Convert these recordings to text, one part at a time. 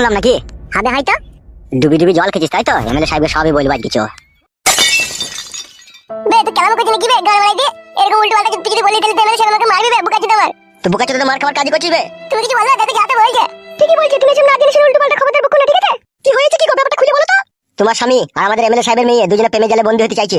শুনলাম নাকি? হবে হয়তো ডুবি ডুবি জল খেয়েছিস তাই তো? এমএলএ সাহেবকে সবই বলব আজ কিছু। বে তুই কেমন করছিস নাকি বে? দিয়ে এরকম উল্টো পাল্টা তুই যদি বলি তাহলে তুই আমাকে আমাকে মারবি বে বুকা মার। তো বুকা চোদা মার কাজ করছিস বে? তুমি কিছু বলো তাতে যাতে বলছে। ঠিকই বলছে তুমি না শুনে উল্টো পাল্টা খবর দেবো ঠিক আছে? কি হয়েছে কি? ব্যাপারটা খুলে বলো তো। তোমার স্বামী আর আমাদের এমএলএ সাহেবের মেয়ে দুজনে প্রেমে জালে বন্দী হতে চাইছে।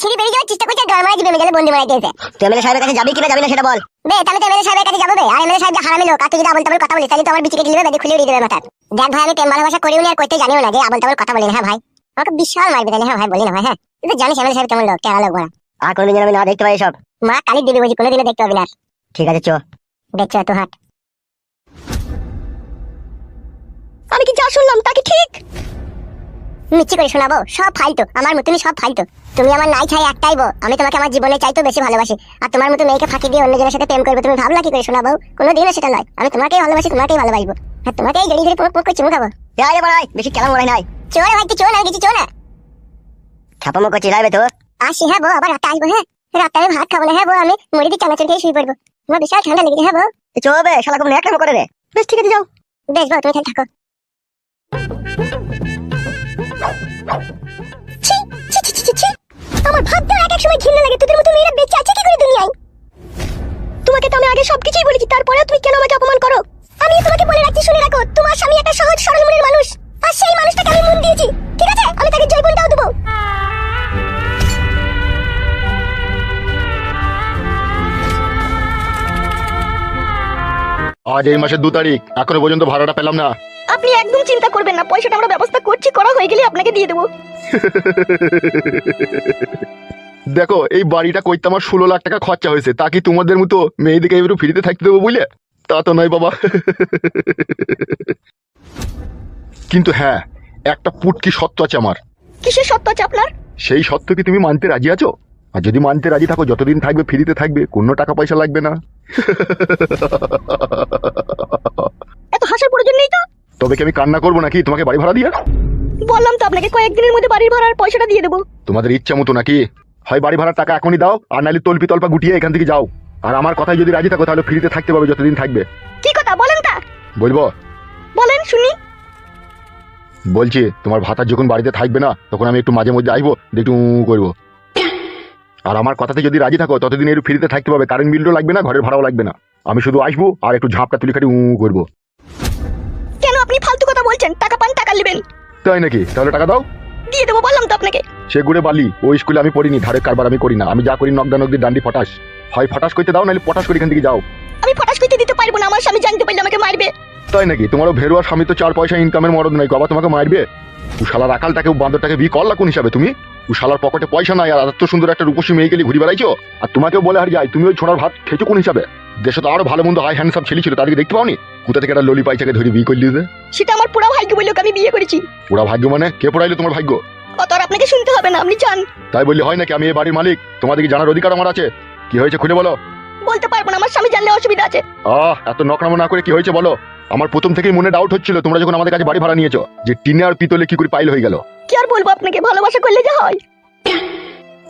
ছিঁড়ে বেরিয়ে যাওয়ার চেষ্টা করছি গান মারাই দিবে মেজালে বন্দি মারাই দিয়েছে তুই এমএলএ সাহেবের কাছে যাবি কিনা যাবি না সেটা বল। বে তাহলে তো এমএলএ সাহেবের কাছে যাব বে আর এমএলএ সাহেব যা হারামি লোক আর তুই যদি আবল তাবল কথা বলিস তাহলে তো আমার বিচিকে দিলে বেঁধে খুলে দিয়ে দেবে মাথা দেখ ভাই আমি প্রেম ভালোবাসা করিও নি আর করতে জানিও না যে আবল তাবল কথা বলি না হ্যাঁ ভাই? আমাকে বিশাল মারবে তাহলে হ্যাঁ ভাই বলি না ভাই হ্যাঁ? তুই তো জানিস এমএলএ সাহেব কেমন লোক কেরা লোক বড়া আর কোনোদিন আমি না দেখতে পাই সব মা কালি দিবি বলছি কোনোদিনও দেখতে হবে না ঠিক আছে চো। দেখছ তো হাট। আমি কি যা শুনলাম তা কি ঠিক? মিচ্ছি করে শোনাবো সব ফালতু আমার মতনই সব ফালতু। তুমি আমার নাই চাই একটাই বউ আমি তোমাকে আমার জীবনে চাইতো বেশি ভালোবাসি। আর তোমার মতো মেয়েকে ফাঁকি দিয়ে অন্যজনের সাথে প্রেম করবে তুমি ভাবলা কি করে শোনাবো? কোনো দিনও সেটা নয় আমি তোমাকেই ভালোবাসি তোমাকেই ভালোবাসবো। আর তোমাকেই জড়িয়ে ধরে পুরো পুরো করে চুমু খাব। বাড়াই বেশি কেমন মনে নাই। চোর ভাই তুই চোর না কিছু চোর না। ছাপামো করছি রাইবে তো। আসি হ্যাঁ বউ আবার রাতে আসব হ্যাঁ। রাতে আমি ভাত খাব না হ্যাঁ বউ আমি মুড়ি দিয়ে চানাচুর খেয়ে শুয়ে পড়ব। আমার বিশাল ঠান্ডা লেগেছে হ্যাঁ বউ। চো বে শালা কোনো এক করে রে। বেশ ঠিক আছে যাও। বেশ বউ তুমি থাকো। আমার এক এক সময় ঘৃণা লাগে। তোদের মতো মেয়েরা বেঁচে আছে কি করে দুনিয়ায়? তোমাকে তো আমি আগে সবকিছুই বলেছি, তারপরেও তুমি কেন আমাকে অপমান করো? আমি তোমাকে বলে রাখছি, শুনে রাখো, তোমার স্বামী একটা সহজ, সরল মনের মানুষ। আর সেই মানুষটাকে আমি মন দিয়েছি, ঠিক আছে? আমি তাকে দেবো। আজ এই মাসের দু তারিখ, এখনও পর্যন্ত ভাড়াটা পেলাম না। আপনি একদম চিন্তা করবেন না পয়সাটা আমরা ব্যবস্থা করছি করা হয়ে গেলে আপনাকে দিয়ে দেবো। দেখো এই বাড়িটা করতে আমার ষোলো লাখ টাকা খরচা হয়েছে তা কি তোমাদের মতো মেয়েদিকে এবারে ফ্রিতে থাকতে দেবো বুঝলে? তা তো নয় বাবা। কিন্তু হ্যাঁ একটা পুটকি সত্য আছে আমার। কিসের সত্য আছে আপনার? সেই সত্য কি তুমি মানতে রাজি আছো? আর যদি মানতে রাজি থাকো যতদিন থাকবে ফ্রিতে থাকবে কোনো টাকা পয়সা লাগবে না। এত হাসার প্রয়োজন নেই তো? তবে কি আমি কান্না করব নাকি? তোমাকে বাড়ি ভাড়া দিয়ে? বললাম তো আপনাকে কয়েকদিনের মধ্যে বাড়ির ভাড়ার পয়সাটা দিয়ে দেবো। তোমাদের ইচ্ছা মতো নাকি? হয় বাড়ি ভাড়ার টাকা এখনই দাও আর নাহলে তল্পি তল্পা গুটিয়ে এখান থেকে যাও। আর আমার কথায় যদি রাজি থাকো তাহলে ফ্রিতে থাকতে পারবে যতদিন থাকবে। কি কথা? বলেন তা। বলব? বলেন শুনি। বলছি তোমার ভাতার যখন বাড়িতে থাকবে না তখন আমি একটু মাঝে মধ্যে আসব একটু করব। আর আমার কথাতে যদি রাজি থাকো ততদিন একটু ফ্রিতে থাকতে পারবে কারেন্ট বিলও লাগবে না ঘরের ভাড়াও লাগবে না। আমি শুধু আসব আর একটু ঝাপটা তুলি খাটি উঁ করব। আপনি ফালতু কথা বলছেন টাকা পান টাকা নেবেন। তাই নাকি? তাহলে টাকা দাও। দিয়ে দেবো বললাম তো আপনাকে। সে গুড়ে বালি ওই স্কুলে আমি পড়িনি ধারের কারবার আমি করি না। আমি যা করি নকদা নকদি ডান্ডি ফটাস। হয় ফটাস করতে দাও নাহলে পটাস করে এখান থেকে যাও। আমি ফটাস করতে দিতে পারব না আমার স্বামী জানতে পারলে আমাকে মারবে। তাই নাকি? তোমারও ভেরুয়ার স্বামী তো চার পয়সা ইনকামের মরদ নাই আবার তোমাকে মারবে? ও শালার আকালটাকে বান্দরটাকে বি করলা কোন হিসাবে তুমি? ও শালার পকেটে পয়সা নাই আর এত সুন্দর একটা রূপসী মেয়ে গেলে ঘুরে বেড়াইছো? আর তোমাকেও বলে আর যাই তুমি ওই ছোড়ার ভাত খেয়েছো কোন হিসাবে? দেশে তো আরও ভালো মন্দ হাই হ্যান্ডসাম ছেলে ছিল তাদেরকে দেখতে পাওনি? কোথা থেকে একটা ললি পাইচাকে ধরে বিয়ে করলি সেটা আমার পুরো ভাগ্য বলল আমি বিয়ে করেছি। ওরা ভাগ্য মানে? কে পড়াইলো তোমার ভাগ্য? কত আর আপনাকে শুনতে হবে না আপনি জান তাই বললে হয় নাকি? আমি এই বাড়ির মালিক। তোমাদেরকে জানার অধিকার আমার আছে? কি হয়েছে খুলে বলো। বলতে পারব না আমার স্বামী জানলে অসুবিধা আছে। আহ এত নকরামো না করে কি হয়েছে বলো? আমার প্রথম থেকেই মনে ডাউট হচ্ছিল তোমরা যখন আমাদের কাছে বাড়ি ভাড়া নিয়েছো যে টিনে আর পিতলে কি করে পাইল হয়ে গেল। কি আর বলব আপনাকে ভালোবাসা করলে যা হয়।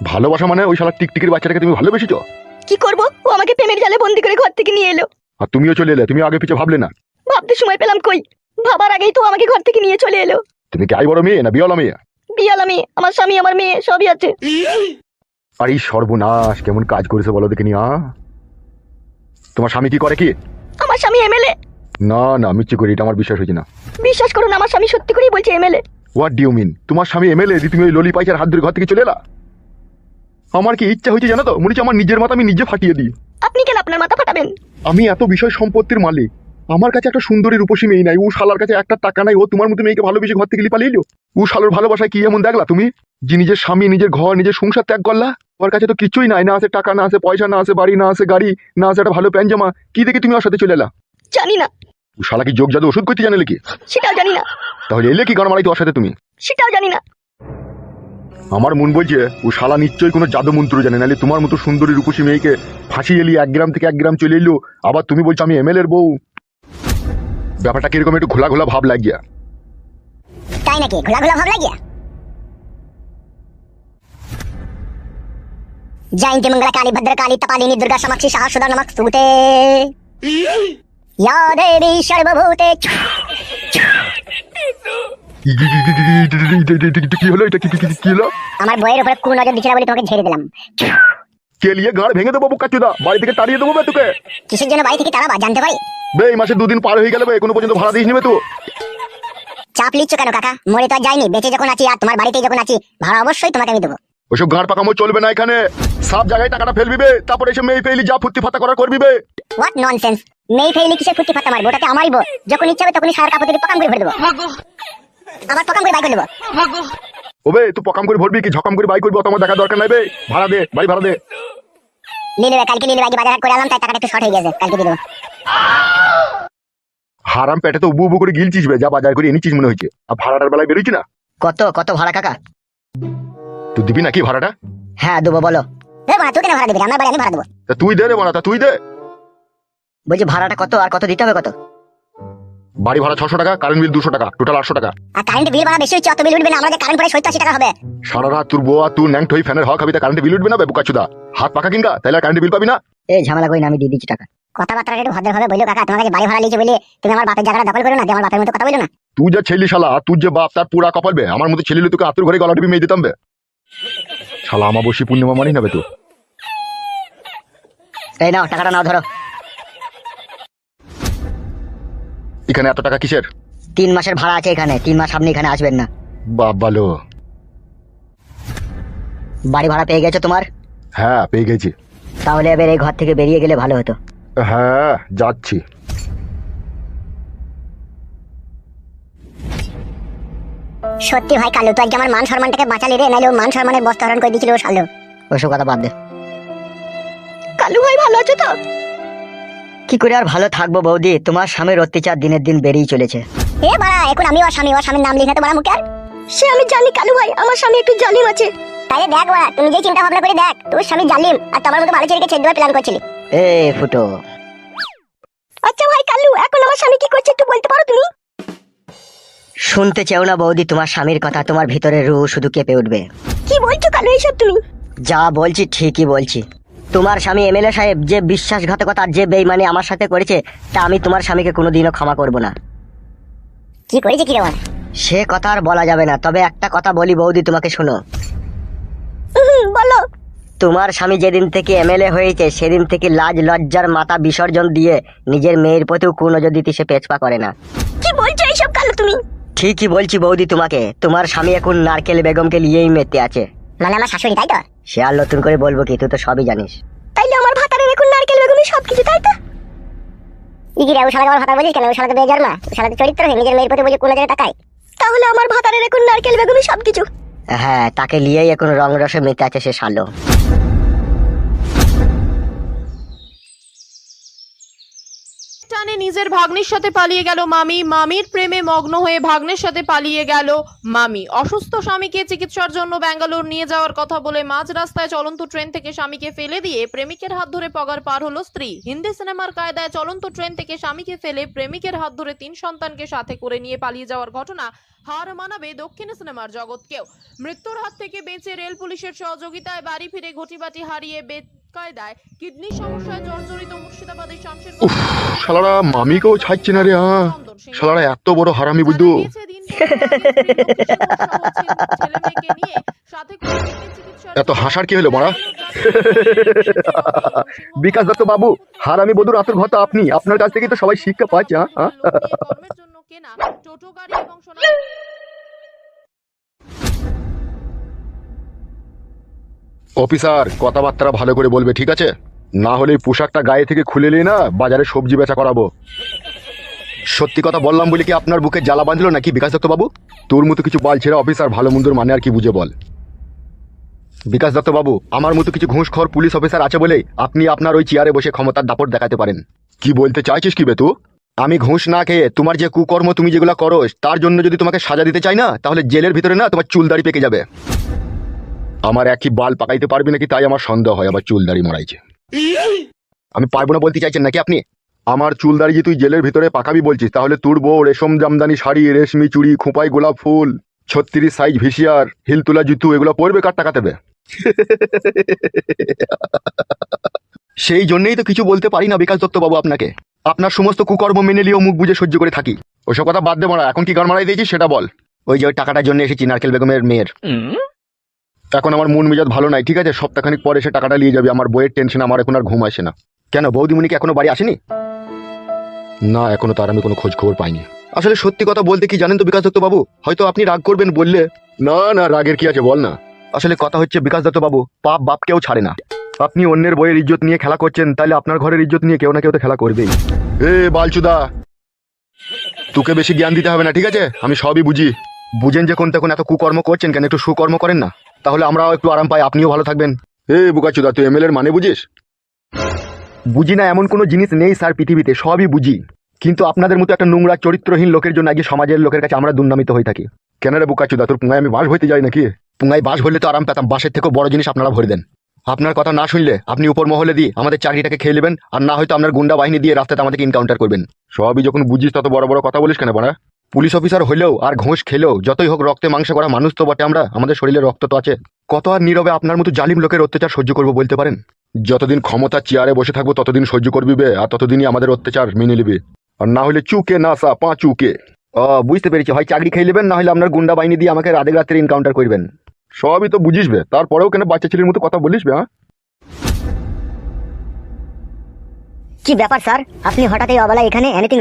ভালোবাসা মানে ওই শালা টিকটিকির বাচ্চাটাকে তুমি ভালোবেসেছো? কি করব? ও আমাকে প্রেমের জালে বন্দি করে ঘর থেকে নিয়ে এলো। আর তুমিও চলে এলে তুমি আগে পিছে ভাবলে না। ভাবতে সময় পেলাম কই? ভাবার আগেই তো আমাকে ঘর থেকে নিয়ে চলে এলো। তুমি কি আই বড় মেয়ে না বিয়লা মেয়ে? বিয়াল আমি আমার স্বামী আমার মেয়ে সবই আছে। আর এই সর্বনাশ কেমন কাজ করেছে বলো দেখিনি আ? তোমার স্বামী কি করে কি? আমার স্বামী এমএলএ। না না মিচ্ছি করি এটা আমার বিশ্বাস হয়েছে না। বিশ্বাস করুন আমার স্বামী সত্যি করেই বলছে এমএলএ। হোয়াট ডিউ মিন তোমার স্বামী এমএলএ তুমি ওই ললি পাইচার হাত ধরে ঘর থেকে চলে এলা? আমার কি ইচ্ছা হয়েছে জানো তো? মনে হচ্ছে আমার নিজের মাথা আমি নিজে ফাটিয়ে দিই। আপনি কেন আপনার মাথা ফাটাবেন? আমি এত বিষয় সম্পত্তির মালিক। আমার কাছে একটা সুন্দরী রূপসী মেয়ে নাই। ও শালার কাছে একটা টাকা নাই। ও তোমার মতো মেয়েকে ভালোবেসে ঘর থেকে পালিয়ে এলো। ও শালার ভালোবাসায় কি এমন দেখলা তুমি? যে নিজের স্বামী নিজের ঘর নিজের সংসার ত্যাগ করলা? ওর কাছে তো কিছুই নাই। না আছে টাকা না আছে পয়সা না আছে বাড়ি না আছে গাড়ি না আছে একটা ভালো প্যান্ট জামা। কি দেখে তুমি ওর সাথে চলে এলা? জানি না। ও শালা কি যোগ জাদু ওষুধ করতে জানে কি সেটাও জানি না। তাহলে এলে কি গান ওর সাথে তুমি? সেটাও জানি না। আমার মন বলছে ও শালা নিশ্চয়ই কোনো জাদু মন্ত্র জানে। নাহলে তোমার মতো সুন্দরী রূপসী মেয়েকে ফাঁসি এলি এক গ্রাম থেকে এক গ্রাম চলে এলো। আবার তুমি বলছো আমি এমএলএর বউ। ব্যাপারটা কিরকম একটু ঘোলা ঘোলা ভাব লাগিয়া তাই নাকি ঘোলা ঘোলা ভাব লাগিয়া जयंती मंगला काली भद्र काली तपालिनी दुर्गा समाक्षी सहस्रदा नमः स्तुते या देवी सर्वभूते কি হলো এটা কি কি- কি- কি হলো আমার বইয়ের উপরে কোন নজর দিচ্ছিল বলে তোমাকে ঝেড়ে দিলাম কেলিয়ে গাড় ভেঙে দেবো কাচুদা বাড়ি থেকে তাড়িয়ে দেবো বে তোকে। কিসের জন্য বাড়ি থেকে তাড়াবা জানতে পারি? বে এই মাসে দুদিন পার হয়ে গেল বে কোনো পর্যন্ত ভাড়া দিস নিবে তো। চাপ লিচ্ছ কেন কাকা? মরে তো আর যাইনি। বেঁচে যখন আছি আর তোমার বাড়িতে যখন আছি ভাড়া অবশ্যই তোমাকে আমি দেবো। ওসব গাঁড় পাকামো চলবে না এখানে। সব জায়গায় টাকাটা ফেলবি বে তারপরে এসে মেয়ে ফেলি যা ফুর্তি ফাতা করার করবি বে। হোয়াট ননসেন্স মেয়ে ফেইলি কিসের ফুটি ফাটা মারবো? ওটাতে আমারই বউ। যখন ইচ্ছা হবে তখনই সার কাপড় থেকে পকাম করে ভরে দেবো। আবার পকাম করে বাই করে দেবো। ওবে তুই পকাম করে ভরবি কি? ঝকাম করে বাই করবি অত আমার দেখা দরকার নাই বে। ভাড়া দে বাড়ি ভাড়া দে। নিয়ে নেবে কালকে নিয়ে নেবে আগে বাজার হাট করে আনলাম তাই টাকাটা একটু শর্ট হয়ে গেছে কালকে দিয়ে দেবো। হারাম পেটে তো উবু উবু করে গিলছিস বে যা বাজার করে এনেছিস মনে হচ্ছে আর ভাড়াটার বেলায় বেরোচ্ছি না? কত কত ভাড়া কাকা? তুই দিবি নাকি ভাড়াটা? হ্যাঁ দেবো বলো। এ বাড়া তুই কেন ভাড়া দিবি আমার বাড়ি আমি ভাড়া দেবো। তা তুই দে রে বাড়া তা তুই দে। বলছি ভাড়াটা কত আর কত দিতে হবে কত? বাড়ি ভাড়া ছশো টাকা কারেন্ট বিল দুশো টাকা টোটাল আটশো টাকা। আর কারেন্ট বিল ভাড়া বেশি হচ্ছে অত বিল উঠবে না আমাদের কারেন্ট পরে সত্তর টাকা হবে। সারা রাত তোর আর তুই ন্যাংট হয়ে ফ্যানের হওয়া খাবি তা কারেন্ট বিল উঠবে না বে বুকাচুদা হাত পাকা কিনকা তাহলে কারেন্ট বিল পাবি না। এই ঝামেলা করি না আমি দিয়ে দিচ্ছি টাকা। কথাবার্তা একটু ভদ্রভাবে বলল কাকা তোমার কাছে বাড়ি ভাড়া লিখে বলে তুমি আমার বাপের জায়গাটা দখল করো না আমার বাপের মতো কথা বলো না। তুই যে ছেলি শালা আর তুই যে বাপ তার পুরা কপাল বে আমার মতো ছেলে তোকে আতুর ঘরে গলা টিপি মেয়ে দিতাম বে। শালা আমাবস্যী পূর্ণিমা মানি না বে তো এই নাও টাকাটা নাও ধরো। এখানে এত টাকা কিসের? তিন মাসের ভাড়া আছে এখানে তিন মাস আপনি এখানে আসবেন না। বাপ ভালো বাড়ি ভাড়া পেয়ে গেছো তোমার? হ্যাঁ পেয়ে গেছি। তাহলে এবার এই ঘর থেকে বেরিয়ে গেলে ভালো হতো। হ্যাঁ যাচ্ছি। সত্যি ভাই কালু তো আজকে আমার মান সম্মানটাকে বাঁচালি রে নাইলে ও মান সম্মানের বস্তা হরণ করে দিয়েছিল ও শালো। ওইসব কথা বাদ দে। কালু ভাই ভালো আছো তো? কি করে আর ভালো থাকব বৌদি? তোমার স্বামীর অত্যাচার দিনের দিন বেড়েই চলেছে। এ বাড়া এখন আমি ওর স্বামী ওর স্বামীর নাম লিখে তো বাড়া মুখে আর? সে আমি জানি কালু ভাই আমার স্বামী একটু জালিম আছে। তাই দেখ বাড়া তুমি যে চিন্তা ভাবনা করে দেখ তোর স্বামী জালিম আর তোমার মতো ভালো ছেলেকে ছেড়ে দেওয়ার প্ল্যান করছিলি। এ ফুটো। আচ্ছা ভাই কালু এখন আমার স্বামী কি করছে একটু বলতে পারো তুমি? শুনতে চাও না বৌদি তোমার স্বামীর কথা তোমার ভিতরে রু শুধু কেঁপে উঠবে। কি বলছো কালু এইসব তুমি? যা বলছি ঠিকই বলছি। তোমার স্বামী এমএলএ সাহেব যে বিশ্বাসঘাতকতা যে বেইমানি আমার সাথে করেছে তা আমি তোমার স্বামীকে কোনোদিনও ক্ষমা করব না। কি করেছে কি রে সে কথা আর বলা যাবে না তবে একটা কথা বলি বৌদি তোমাকে শোনো। বলো। তোমার স্বামী যেদিন থেকে এমএলএ হয়েছে সেদিন থেকে লাজ লজ্জার মাথা বিসর্জন দিয়ে নিজের মেয়ের প্রতিও কোনো যদি সে পেছপা করে না। কি বলছো এইসব কালু তুমি? ঠিকই বলছি বৌদি তোমাকে তোমার স্বামী এখন নারকেল বেগমকে নিয়েই মেতে আছে। মানে আমার শাশুড়ি তাই তো? সে আর নতুন করে বলব কি তুই তো সবই জানিস। তাইলে আমার ভাতারে রেখুন নারকেল বেগুনি সবকিছু তাই তো? ইগিরা ও শালাকে আমার ভাতার বলিস কেন? ও শালাকে বেজার না ও শালাকে চরিত্র হয়ে নিজের মেয়ের প্রতি বলি কোন জায়গায় তাকায় তাহলে আমার ভাতারে রেখুন নারকেল বেগুনি সবকিছু। হ্যাঁ তাকে নিয়েই এখন রং রসে মেতে আছে সে শালো। টানে নিজের ভাগ্নের সাথে পালিয়ে গেল মামি। মামির প্রেমে মগ্ন হয়ে ভাগ্নের সাথে পালিয়ে গেল মামি। অসুস্থ স্বামীকে চিকিৎসার জন্য ব্যাঙ্গালোর নিয়ে যাওয়ার কথা বলে মাঝ রাস্তায় চলন্ত ট্রেন থেকে স্বামীকে ফেলে দিয়ে প্রেমিকের হাত ধরে পগার পার হলো স্ত্রী। হিন্দি সিনেমার কায়দায় চলন্ত ট্রেন থেকে স্বামীকে ফেলে প্রেমিকের হাত ধরে তিন সন্তানকে সাথে করে নিয়ে পালিয়ে যাওয়ার ঘটনা হার মানাবে দক্ষিণ সিনেমার জগৎকেও। মৃত্যুর হাত থেকে বেঁচে রেল পুলিশের সহযোগিতায় বাড়ি ফিরে ঘটিবাটি হারিয়ে বেকায়দায় কিডনি সমস্যায় জর্জরিত মুর্শিদাবাদের শামশের শালারা মামিকেও ছাড়ছে না রে হ্যাঁ শালারা এত বড় হারামি বুঝতো এত হাসার কি হলো মারা? বিকাশ দত্ত বাবু হারামি বধুর রাতের ঘর আপনি। আপনার কাছ থেকে তো সবাই শিক্ষা পাচ্ছে হ্যাঁ? টোটো গাড়ি এবং অফিসার কথাবার্তা ভালো করে বলবে, ঠিক আছে? না হলে পোশাকটা গায়ে থেকে খুলে নিয়ে না বাজারে সবজি বেচা করাবো। সত্যি কথা বললাম বলে কি আপনার বুকে জ্বালা বাঁধলো নাকি বিকাশ দত্ত বাবু? তোর মতো কিছু বাল ছেড়ে অফিসার ভালো মন্দর মানে আর কি বুঝে বল। বিকাশ দত্ত বাবু, আমার মতো কিছু ঘুষখোর পুলিশ অফিসার আছে বলে আপনি আপনার ওই চেয়ারে বসে ক্ষমতার দাপট দেখাতে পারেন। কি বলতে চাইছিস কি বেতু আমি ঘুষ না খেয়ে তোমার যে কুকর্ম তুমি যেগুলো করো, তার জন্য যদি তোমাকে সাজা দিতে চাই না, তাহলে জেলের ভিতরে না তোমার চুলদাড়ি পেকে যাবে। আমার একই বাল পাকাইতে পারবি নাকি তাই আমার সন্দেহ হয়, আবার চুল চুলদাড়ি মরাইছে। আমি পারব না বলতে চাইছেন নাকি আপনি? আমার চুলদাড়ি যে তুই জেলের ভিতরে পাকাবি বলছিস, তাহলে তোর বউ, রেশম জামদানি শাড়ি, রেশমি চুড়ি, খোঁপাই গোলাপ ফুল, ছত্রিশ সাইজ ভিসিয়ার হিল তোলা জুতু, এগুলো পরবে কার টাকা দেবে? সেই জন্যই তো কিছু বলতে পারি না বিকাশ দত্ত বাবু আপনাকে। আপনার সমস্ত কুকর্ম মেনে নিয়েও মুখ বুঝে সহ্য করে থাকি। ওসব কথা বাদ দেবো না এখন কি গান মারাই দিয়েছিস সেটা বল। ওই যে টাকাটার জন্য এসেছি, নারকেল বেগমের মেয়ের। এখন আমার মন মেজাজ ভালো নাই, ঠিক আছে? সপ্তাহখানিক পরে সে টাকাটা নিয়ে যাবে, আমার বইয়ের টেনশন আমার এখন আর ঘুম আসে না। কেন, বৌদিমণি কি এখনও বাড়ি আসেনি? না, এখনও তার আমি কোনো খোঁজ খবর পাইনি। আসলে সত্যি কথা বলতে কি জানেন তো বিকাশ দত্ত বাবু? হয়তো আপনি রাগ করবেন বললে। না না, রাগের কি আছে বল না। আসলে কথা হচ্ছে বিকাশ দত্ত বাবু, পাপ বাপ কেউ ছাড়ে না। আপনি অন্যের বইয়ের ইজ্জত নিয়ে খেলা করছেন তাহলে আপনার ঘরের ইজ্জত নিয়ে কেউ না কেউ তো খেলা করবেই। এ, বালচুদা, তোকে বেশি জ্ঞান দিতে হবে না, ঠিক আছে? আমি সবই বুঝি। বুঝেন যে কোন তখন এত কুকর্ম করছেন কেন, একটু সুকর্ম করেন না। তাহলে আমরাও একটু আরাম পাই। আপনিও ভালো থাকবেন। এ বুকাচুদা তুই এমএলএর মানে বুঝিস? বুঝি না এমন কোনো জিনিস নেই স্যার পৃথিবীতে সবই বুঝি। কিন্তু আপনাদের মতো একটা নোংরা চরিত্রহীন লোকের জন্য আগে সমাজের লোকের কাছে আমরা দুর্নামিত হয়ে থাকি। কেন রে বুকাচুদা তোর পুঙ্গায় আমি বাস হইতে যাই নাকি? পুঙ্গায় বাস হইলে তো আরাম পেতাম বাসের থেকেও বড় জিনিস আপনারা ভরে দেন। আপনার কথা না শুনলে আপনি উপর মহলে দিয়ে আমাদের চাকরিটাকে খেয়ে নেবেন আর না হয়তো আপনার গুন্ডা বাহিনী দিয়ে রাস্তাতে আমাদেরকে এনকাউন্টার করবেন। সবই যখন বুঝিস তত বড় বড় কথা বলিস কেন বড়া পুলিশ অফিসার হলেও আর ঘোষ খেলেও যতই হোক রক্তে মাংসে করা মানুষ তো বটে আমরা। আমাদের শরীরে রক্ত তো আছে। কত আর নীরবে আপনার মতো জালিম লোকের অত্যাচার সহ্য করব বলতে পারেন? যতদিন ক্ষমতা চেয়ারে বসে থাকব, ততদিন সহ্য করবি আর ততদিনই আমাদের অত্যাচার মেনে নিবি। আর না হলে চুকে না সা, পা চুকে। ও বুঝতে পেরেছি হয় চাকরি খেয়ে নেবেন, না হলে আপনার গুন্ডা বাহিনী দিয়ে আমাকে রাতে রাত্রে এনকাউন্টার করবেন। সবই তো বুঝিসবে তারপরেও কেন বাচ্চা ছেলের মতো কথা বলিস হ্যাঁ? কি ব্যাপার, স্যার? আপনি হঠাৎ এই অবেলায় এখানে এনিথিং